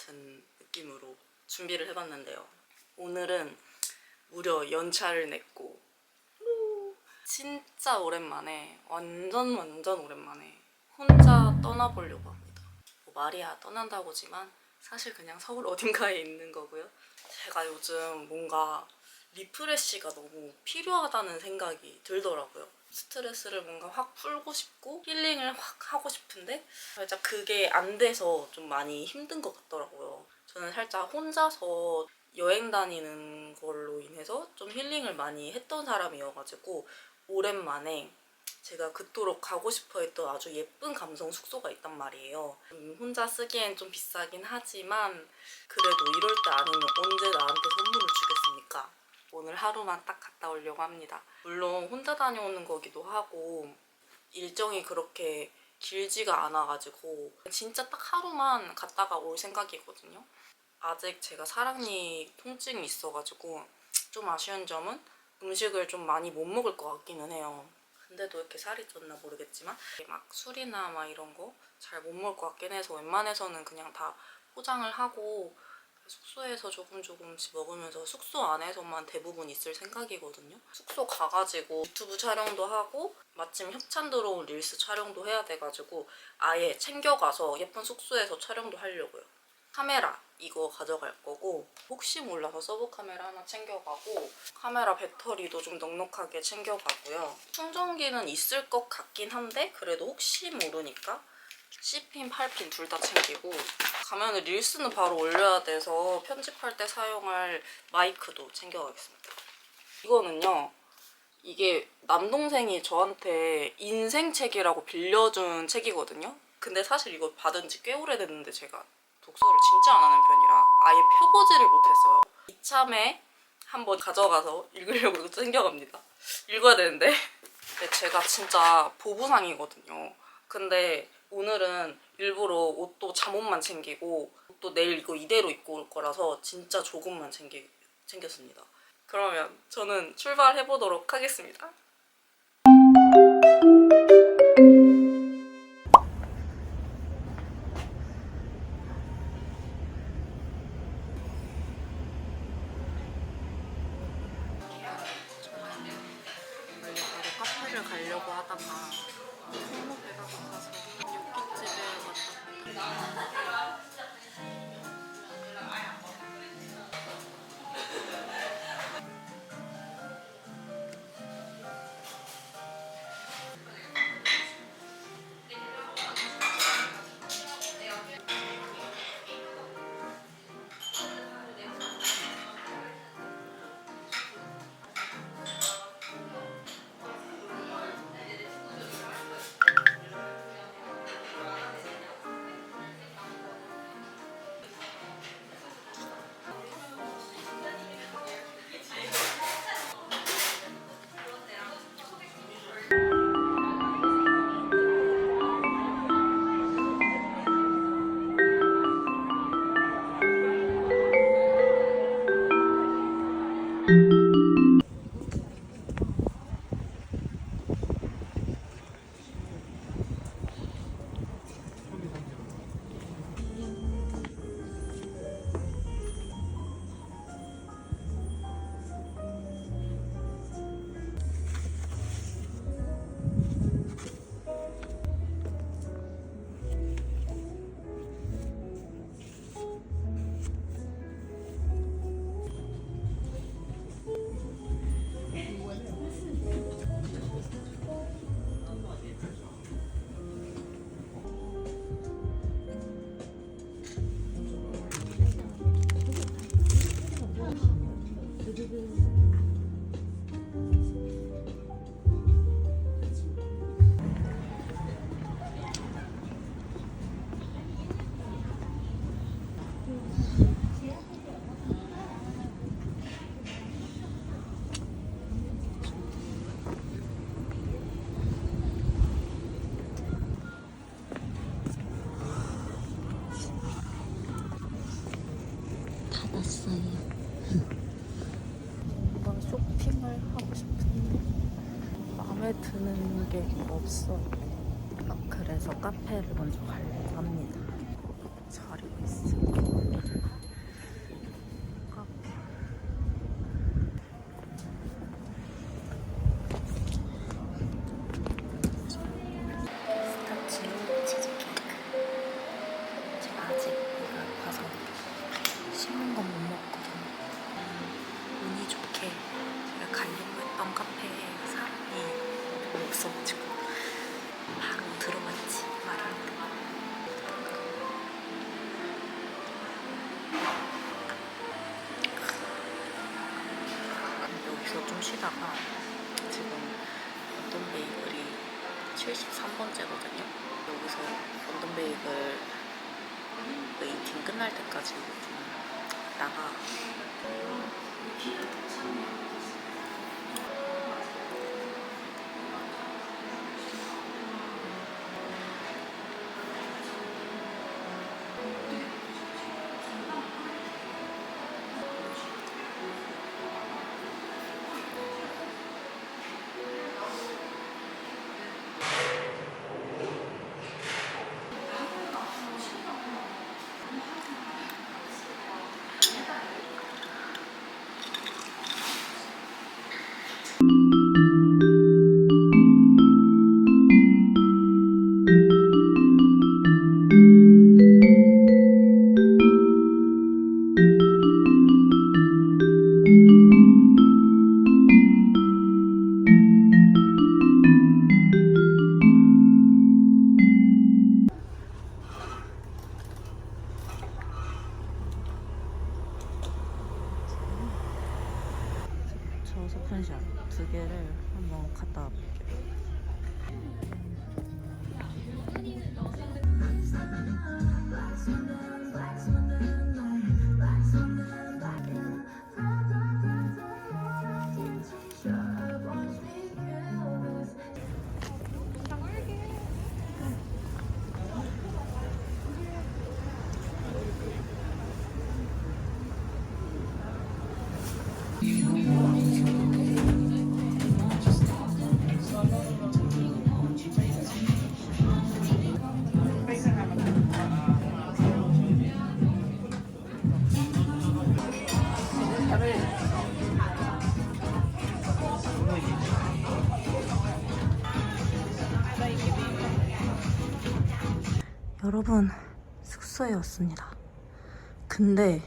같은 느낌으로 준비를 해봤는데요. 오늘은 무려 연차를 냈고 후, 진짜 오랜만에 완전 완전 오랜만에 혼자 떠나보려고 합니다. 뭐 말이야 떠난다고지만 사실 그냥 서울 어딘가에 있는 거고요. 제가 요즘 뭔가 리프레시가 너무 필요하다는 생각이 들더라고요. 스트레스를 뭔가 확 풀고 싶고 힐링을 확 하고 싶은데 살짝 그게 안 돼서 좀 많이 힘든 것 같더라고요. 저는 살짝 혼자서 여행 다니는 걸로 인해서 좀 힐링을 많이 했던 사람이어가지고 오랜만에 제가 그토록 가고 싶어 했던 아주 예쁜 감성 숙소가 있단 말이에요. 음, 혼자 쓰기엔 좀 비싸긴 하지만 그래도 이럴 때 아니면 언제 나한테 선물을 주겠습니까? 오늘 하루만 딱 갔다 오려고 합니다. 물론 혼자 다녀오는 거기도 하고 일정이 그렇게 길지가 않아가지고 진짜 딱 하루만 갔다가 올 생각이거든요. 아직 제가 사랑니 통증이 있어가지고 좀 아쉬운 점은 음식을 좀 많이 못 먹을 것 같기는 해요. 근데도 이렇게 살이 쪘나 모르겠지만 막 술이나 막 이런 거 잘 못 먹을 것 같긴 해서 웬만해서는 그냥 다 포장을 하고 숙소에서 조금 조금씩 먹으면서 숙소 안에서만 대부분 있을 생각이거든요. 숙소 가가지고 유튜브 촬영도 하고 마침 협찬 들어온 릴스 촬영도 해야 돼가지고 아예 챙겨가서 예쁜 숙소에서 촬영도 하려고요. 카메라 이거 가져갈 거고 혹시 몰라서 서브 카메라 하나 챙겨가고 카메라 배터리도 좀 넉넉하게 챙겨가고요. 충전기는 있을 것 같긴 한데 그래도 혹시 모르니까 C핀, 8핀 둘 다 챙기고 가면은 릴스는 바로 올려야 돼서 편집할 때 사용할 마이크도 챙겨가겠습니다. 이거는요. 이게 남동생이 저한테 인생 책이라고 빌려준 책이거든요. 근데 사실 이거 받은 지 꽤 오래됐는데 제가 독서를 진짜 안 하는 편이라 아예 펴보지를 못했어요. 이참에 한번 가져가서 읽으려고 챙겨갑니다. 읽어야 되는데. 제가 진짜 보부상이거든요. 근데 오늘은 일부러 옷도 잠옷만 챙기고 또 내일 이거 이대로 입고 올 거라서 진짜 조금만 챙기, 챙겼습니다. 그러면 저는 출발해 보도록 하겠습니다. 카페를 먼저 가려 좀 나가. 여러분 숙소에 왔습니다. 근데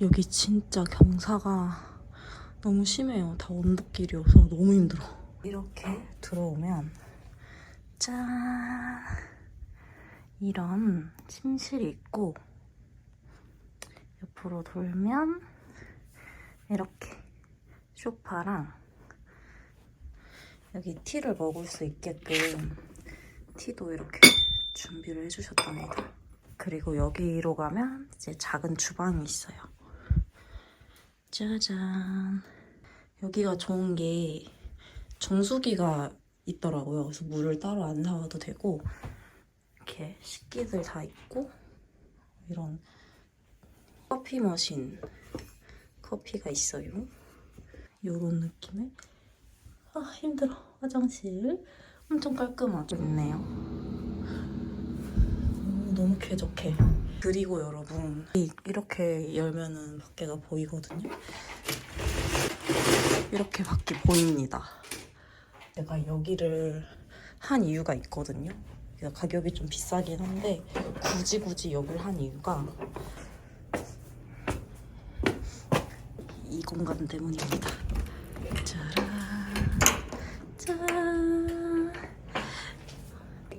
여기 진짜 경사가 너무 심해요. 다 언덕길이어서 너무 힘들어. 이렇게 들어오면 짠 이런 침실이 있고 옆으로 돌면 이렇게 소파랑 여기 티를 먹을 수 있게끔 티도 이렇게 준비를 해주셨답니다. 그리고 여기로 가면 이제 작은 주방이 있어요. 짜잔. 여기가 좋은 게 정수기가 있더라고요. 그래서 물을 따로 안 사와도 되고 이렇게 식기들 다 있고 이런 커피 머신 커피가 있어요. 이런 느낌의 아 힘들어 화장실 엄청 깔끔하죠 있네요. 오, 너무 쾌적해. 그리고 여러분 이- 이렇게 열면은 밖에가 보이거든요. 이렇게 밖이 보입니다. 내가 여기를 한 이유가 있거든요. 가격이 좀 비싸긴 한데 굳이 굳이 여기를 한 이유가 이 공간 때문입니다. 짜란 짠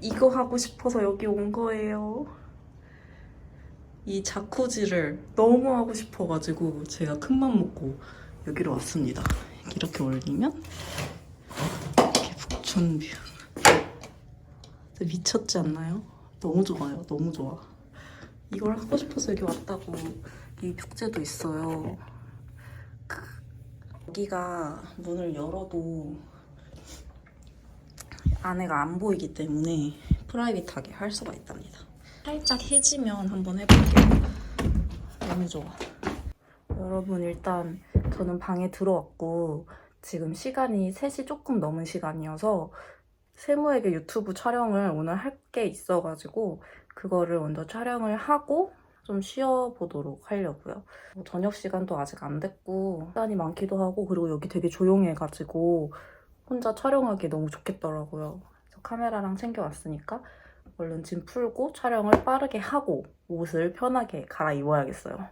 이거 하고 싶어서 여기 온 거예요. 이 자쿠지를 너무 하고 싶어가지고 제가 큰맘 먹고 여기로 왔습니다. 이렇게 올리면 이렇게 북촌뷰. 미쳤지 않나요? 너무 좋아요. 너무 좋아. 이걸 하고 싶어서 여기 왔다고 이 벽제도 있어요. 크. 여기가 문을 열어도 안에가 안 보이기 때문에 프라이빗하게 할 수가 있답니다. 살짝 해지면 한번 해볼게요. 너무 좋아. 여러분 일단 저는 방에 들어왔고 지금 시간이 3시 조금 넘은 시간이어서 세무에게 유튜브 촬영을 오늘 할 게 있어가지고 그거를 먼저 촬영을 하고 좀 쉬어보도록 하려고요. 뭐 저녁 시간도 아직 안 됐고 시간이 많기도 하고 그리고 여기 되게 조용해가지고 혼자 촬영하기 너무 좋겠더라고요. 그래서 카메라랑 챙겨왔으니까 얼른 짐 풀고 촬영을 빠르게 하고 옷을 편하게 갈아입어야겠어요.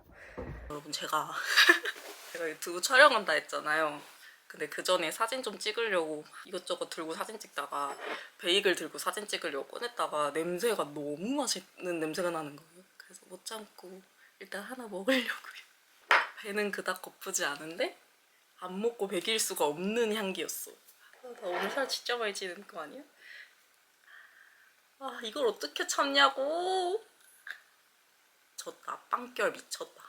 여러분 제가 제가 유튜브 촬영한다 했잖아요. 근데 그 전에 사진 좀 찍으려고 이것저것 들고 사진 찍다가 베이글 들고 사진 찍으려고 꺼냈다가 냄새가 너무 맛있는 냄새가 나는 거예요. 그래서 못 참고 일단 하나 먹으려고요. 배는 그닥 고프지 않은데 안 먹고 배길 수가 없는 향기였어. 아, 나 오늘 살 진짜 많이 찌는 거 아니야? 아 이걸 어떻게 참냐고. 졌다. 빵결 미쳤다.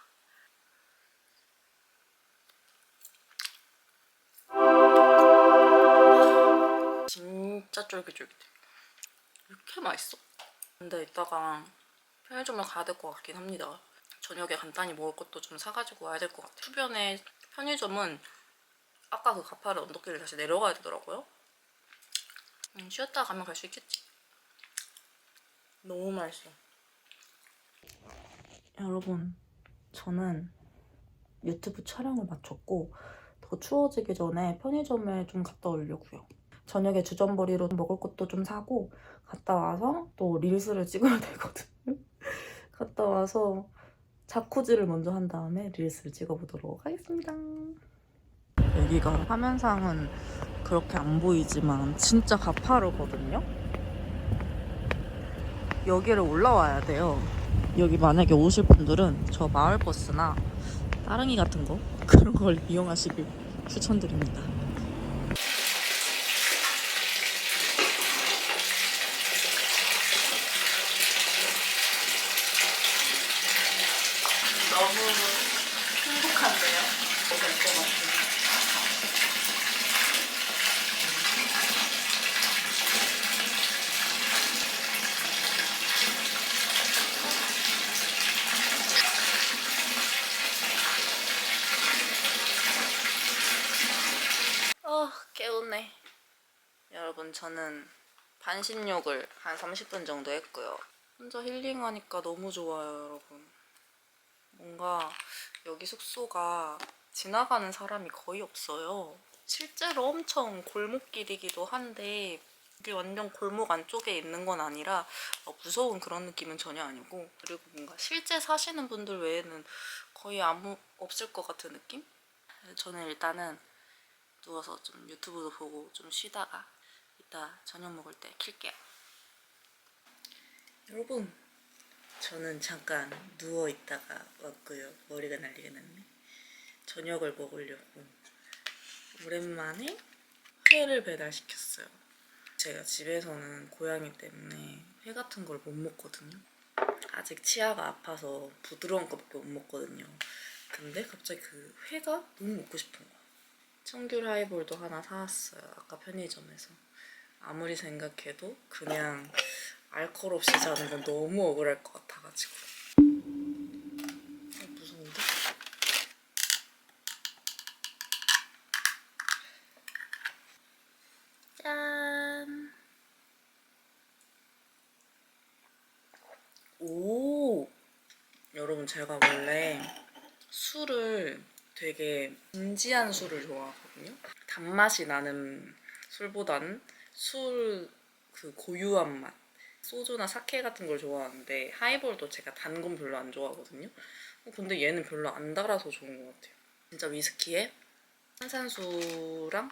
진짜 쫄깃쫄깃해. 이렇게 맛있어? 근데 이따가 편의점을 가야 될 것 같긴 합니다. 저녁에 간단히 먹을 것도 좀 사가지고 와야 될 것 같아요. 주변에 편의점은 아까 그 가파르 언덕길을 다시 내려가야 되더라고요. 음, 쉬었다 가면 갈 수 있겠지. 너무 맛있어. 여러분, 저는 유튜브 촬영을 마쳤고 더 추워지기 전에 편의점에 좀 갔다 오려고요. 저녁에 주전부리로 먹을 것도 좀 사고 갔다 와서 또 릴스를 찍어야 되거든요. 갔다 와서 자쿠지를 먼저 한 다음에 릴스를 찍어보도록 하겠습니다. 여기가 화면상은 그렇게 안 보이지만 진짜 가파르거든요. 여기를 올라와야 돼요. 여기 만약에 오실 분들은 저 마을버스나 따릉이 같은 거 그런 걸 이용하시길 추천드립니다. 너무 행복한데요? 될것 같아요. 어, 깨우네. 여러분, 저는 반신욕을 한 30분 정도 했고요. 혼자 힐링하니까 너무 좋아요, 여러분. 뭔가 여기 숙소가 지나가는 사람이 거의 없어요. 실제로 엄청 골목길이기도 한데 이게 완전 골목 안쪽에 있는 건 아니라 어, 무서운 그런 느낌은 전혀 아니고 그리고 뭔가 실제 사시는 분들 외에는 거의 아무 없을 것 같은 느낌? 저는 일단은 누워서 좀 유튜브도 보고 좀 쉬다가 이따 저녁 먹을 때 킬게요. 여러분, 저는 잠깐 누워 있다가 왔고요. 머리가 난리가 났네. 저녁을 먹으려고 오랜만에 회를 배달시켰어요. 제가 집에서는 고양이 때문에 회 같은 걸 못 먹거든요. 아직 치아가 아파서 부드러운 것밖에 못 먹거든요. 근데 갑자기 그 회가 너무 먹고 싶은 거야. 청귤 하이볼도 하나 사왔어요. 아까 편의점에서. 아무리 생각해도 그냥 알코올 없이 자는 건 너무 억울할 것 같아가지고. 어, 무서운데? 짠! 오! 여러분, 제가 원래 술을 되게 진지한 술을 좋아하거든요. 단맛이 나는 술보다는 술 그 고유한 맛. 소주나 사케 같은 걸 좋아하는데 하이볼도 제가 단 건 별로 안 좋아하거든요. 어, 근데 얘는 별로 안 달아서 좋은 것 같아요. 진짜 위스키에 탄산수랑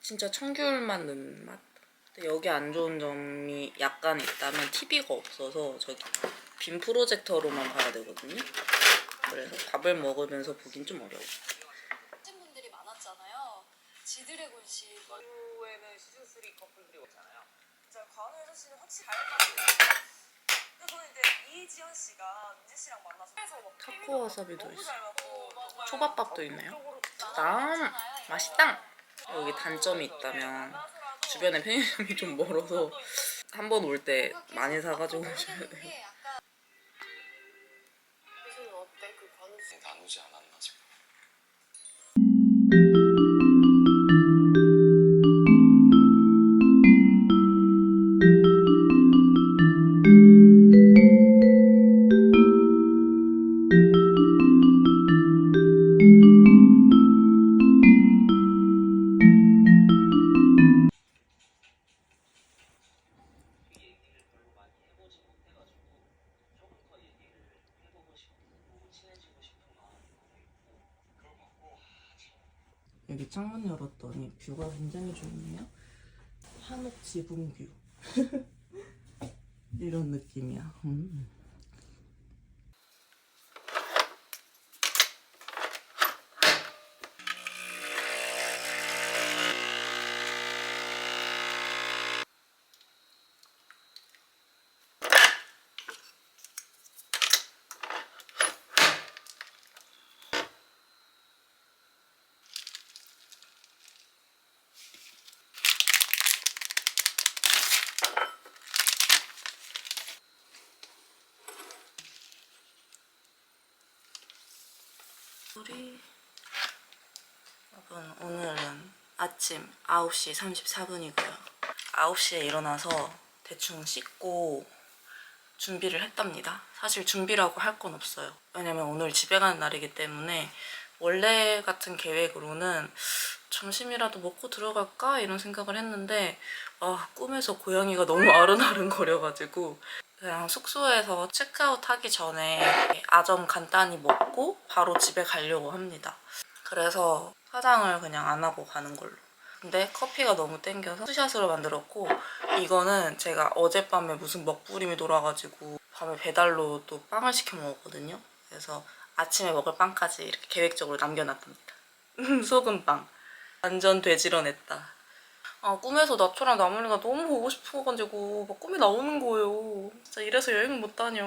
진짜 청귤만 넣는 맛. 근데 여기 안 좋은 점이 약간 있다면 TV가 없어서 저기 빔 프로젝터로만 봐야 되거든요. 그래서 밥을 먹으면서 보긴 좀 어려워. 하신 분들이 많았잖아요. 지드래곤 씨. 후에는 시즌 3 커플들이 오잖아요. 여자 씨는 확실히 잘 맞아요. 근데 저는 이제 이지연 씨가 민지 씨랑 만나서 막 타코 와사비도 너무 있어. 잘 맞고 초밥밥도 있네요. 쪽으로 땀 맛있다. 여기 단점이 있다면 주변에 편의점이 좀 멀어서 한 번 올 때 많이 사가지고 오셔야 돼요. 뷰가 굉장히 좋네요. 한옥 지붕 뷰. 이런 느낌이야. 음. 우리 여러분 오늘은 아침 9시 34분이고요. 9시에 일어나서 대충 씻고 준비를 했답니다. 사실 준비라고 할 건 없어요. 왜냐면 오늘 집에 가는 날이기 때문에 원래 같은 계획으로는 점심이라도 먹고 들어갈까 이런 생각을 했는데 아 꿈에서 고양이가 너무 아른아른 거려가지고 그냥 숙소에서 체크아웃 하기 전에 아점 간단히 먹고 바로 집에 가려고 합니다. 그래서 화장을 그냥 안 하고 가는 걸로. 근데 커피가 너무 땡겨서 투샷으로 만들었고 이거는 제가 어젯밤에 무슨 먹부림이 돌아가지고 밤에 배달로 또 빵을 시켜 먹었거든요. 그래서 아침에 먹을 빵까지 이렇게 계획적으로 남겨놨답니다. 소금빵. 완전 돼지런했다. 아 꿈에서 나초랑 나물이가 너무 보고 싶어가지고 막 꿈에 나오는 거예요. 진짜 이래서 여행 못 다녀.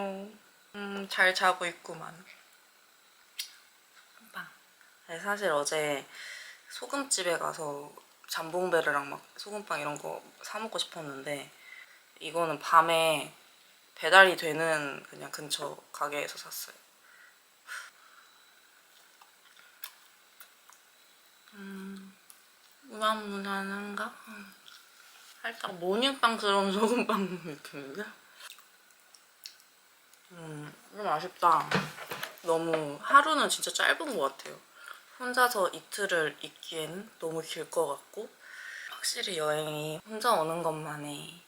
음, 잘 자고 있구만. 빵. 네, 사실 어제 소금집에 가서 잠봉베르랑 막 소금빵 이런 거 사 먹고 싶었는데 이거는 밤에 배달이 되는 그냥 근처 가게에서 샀어요. 음, 무난 무난한가? 음. 살짝 모닝빵스러운 소금빵 느낌인데? 음, 좀 아쉽다. 너무 하루는 진짜 짧은 것 같아요. 혼자서 이틀을 있기에는 너무 길 것 같고 확실히 여행이 혼자 오는 것만의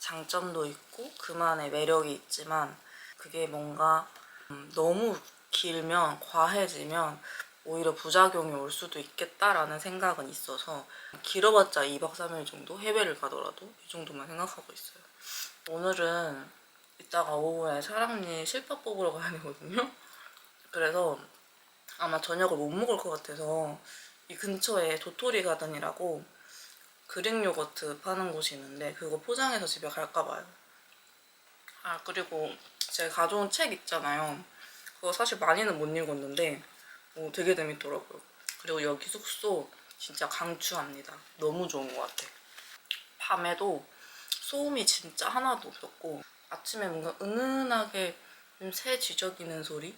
장점도 있고 그만의 매력이 있지만 그게 뭔가 음, 너무 길면 과해지면 오히려 부작용이 올 수도 있겠다라는 생각은 있어서 길어봤자 2박 3일 정도 해외를 가더라도 이 정도만 생각하고 있어요. 오늘은 이따가 오후에 사랑니 실밥 뽑으러 가야 되거든요. 그래서 아마 저녁을 못 먹을 것 같아서 이 근처에 도토리 가든이라고 그릭 요거트 파는 곳이 있는데 그거 포장해서 집에 갈까 봐요. 아 그리고 제가 가져온 책 있잖아요. 그거 사실 많이는 못 읽었는데 오, 되게 재밌더라고요. 그리고 여기 숙소 진짜 강추합니다. 너무 좋은 것 같아. 밤에도 소음이 진짜 하나도 없었고 아침에 뭔가 은은하게 좀새 쥐적이는 소리?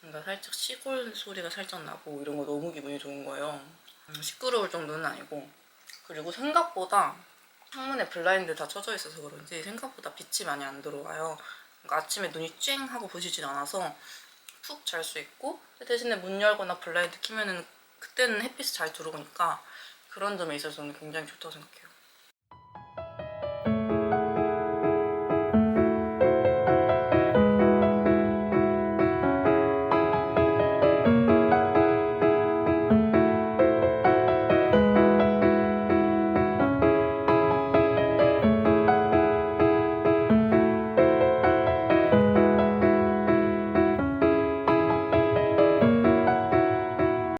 뭔가 살짝 시골 소리가 살짝 나고 이런 거 너무 기분이 좋은 거예요. 음, 시끄러울 정도는 아니고 그리고 생각보다 창문에 블라인드 다 쳐져 있어서 그런지 생각보다 빛이 많이 안 들어와요. 그러니까 아침에 눈이 쨍 하고 부시진 않아서 푹 잘 수 있고 대신에 문 열거나 블라인드 키면은 그때는 햇빛이 잘 들어오니까 그런 점에 있어서는 굉장히 좋다고 생각해요.